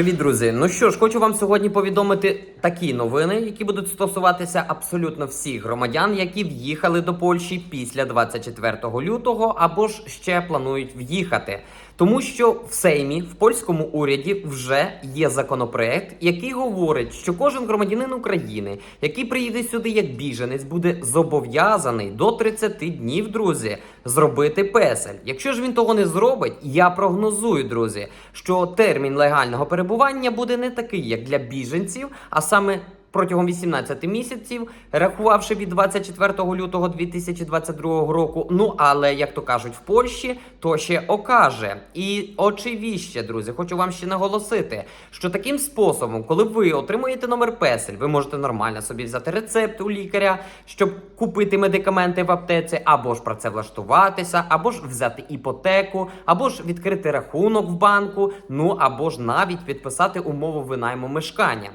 Привіт, друзі! Ну що ж, хочу вам сьогодні повідомити такі новини, які будуть стосуватися абсолютно всіх громадян, які в'їхали до Польщі після 24 лютого або ж ще планують в'їхати. Тому що в Сеймі, в польському уряді, вже є законопроект, який говорить, що кожен громадянин України, який приїде сюди як біженець, буде зобов'язаний до 30 днів, друзі, зробити песель. Якщо ж він того не зробить, я прогнозую, друзі, що термін легального перебування буде не такий, як для біженців, а саме. Протягом 18 місяців, рахувавши від 24 лютого 2022 року. Ну але як то кажуть в Польщі, то ще окаже. І очевидно, друзі, хочу вам ще наголосити, що таким способом, коли ви отримуєте номер песель, ви можете нормально собі взяти рецепт у лікаря, щоб купити медикаменти в аптеці, або ж працевлаштуватися, або ж взяти іпотеку, або ж відкрити рахунок в банку, ну або ж навіть підписати умову винайму мешкання.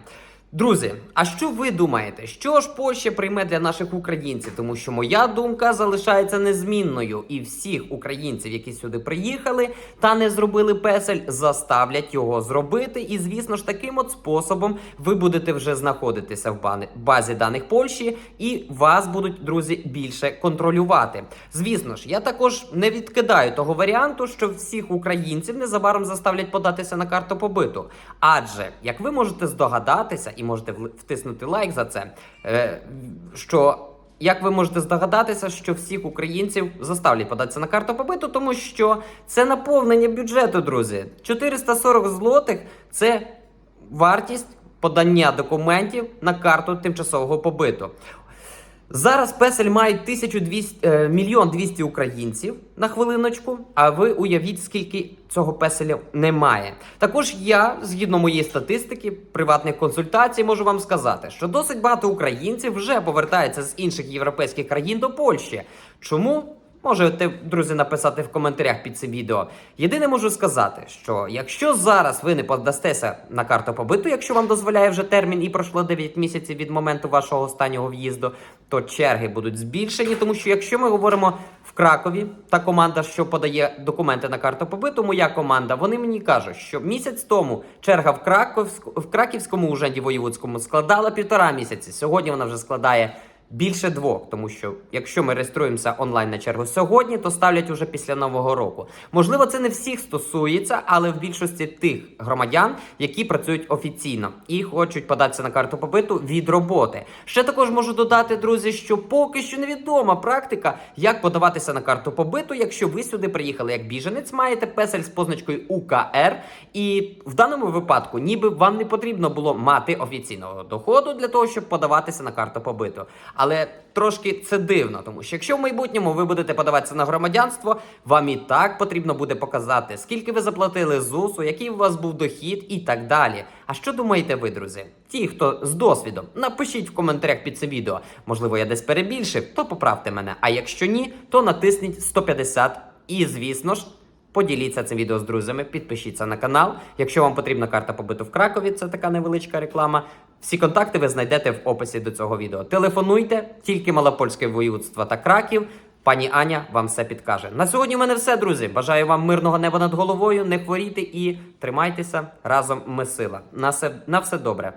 Друзі, а що ви думаєте? Що ж Польща прийме для наших українців? Тому що моя думка залишається незмінною, і всіх українців, які сюди приїхали та не зробили песель, заставлять його зробити. І звісно ж, таким от способом ви будете вже знаходитися в базі даних Польщі, і вас будуть друзі більше контролювати. Звісно ж, я також не відкидаю того варіанту, що всіх українців незабаром заставлять податися на карту побиту. Адже як ви можете здогадатися, і можете втиснути лайк за це, е, що. Як ви можете здогадатися, що всіх українців заставлять податися на карту побиту, тому що це наповнення бюджету, друзі. 440 злотих це вартість подання документів на карту тимчасового побиту. Зараз песель мають 1200, е, мільйон 200 українців на хвилиночку. А ви уявіть, скільки цього песеля немає. Також я, згідно моєї статистики, приватних консультацій, можу вам сказати, що досить багато українців вже повертаються з інших європейських країн до Польщі. Чому? Можете, друзі, написати в коментарях під цим відео. Єдине можу сказати, що якщо зараз ви не подастеся на карту побиту, якщо вам дозволяє вже термін і пройшло 9 місяців від моменту вашого останнього в'їзду, то черги будуть збільшені. Тому що якщо ми говоримо в Кракові, та команда, що подає документи на карту побиту, моя команда, вони мені кажуть, що місяць тому черга в Краковську в Краківському ужанді воєвудському складала півтора місяці. Сьогодні вона вже складає. Більше двох, тому що якщо ми реєструємося онлайн на чергу сьогодні, то ставлять уже після нового року. Можливо, це не всіх стосується, але в більшості тих громадян, які працюють офіційно і хочуть податися на карту побиту від роботи. Ще також можу додати, друзі, що поки що невідома практика, як подаватися на карту побиту, якщо ви сюди приїхали як біженець, маєте песель з позначкою УКР, і в даному випадку, ніби вам не потрібно було мати офіційного доходу для того, щоб подаватися на карту побиту. Але трошки це дивно, тому що якщо в майбутньому ви будете подаватися на громадянство, вам і так потрібно буде показати, скільки ви заплатили ЗУСу, який у вас був дохід і так далі. А що думаєте ви, друзі? Ті, хто з досвідом, напишіть в коментарях під це відео. Можливо, я десь перебільшив, то поправте мене. А якщо ні, то натисніть 150 і, звісно ж. Поділіться цим відео з друзями, підпишіться на канал. Якщо вам потрібна карта побиту в Кракові, це така невеличка реклама. Всі контакти ви знайдете в описі до цього відео. Телефонуйте, тільки Малопольське воєводство та Краків. Пані Аня вам все підкаже. На сьогодні в мене все, друзі. Бажаю вам мирного неба над головою, не хворійте і тримайтеся разом. Ми сила. На все, на все добре.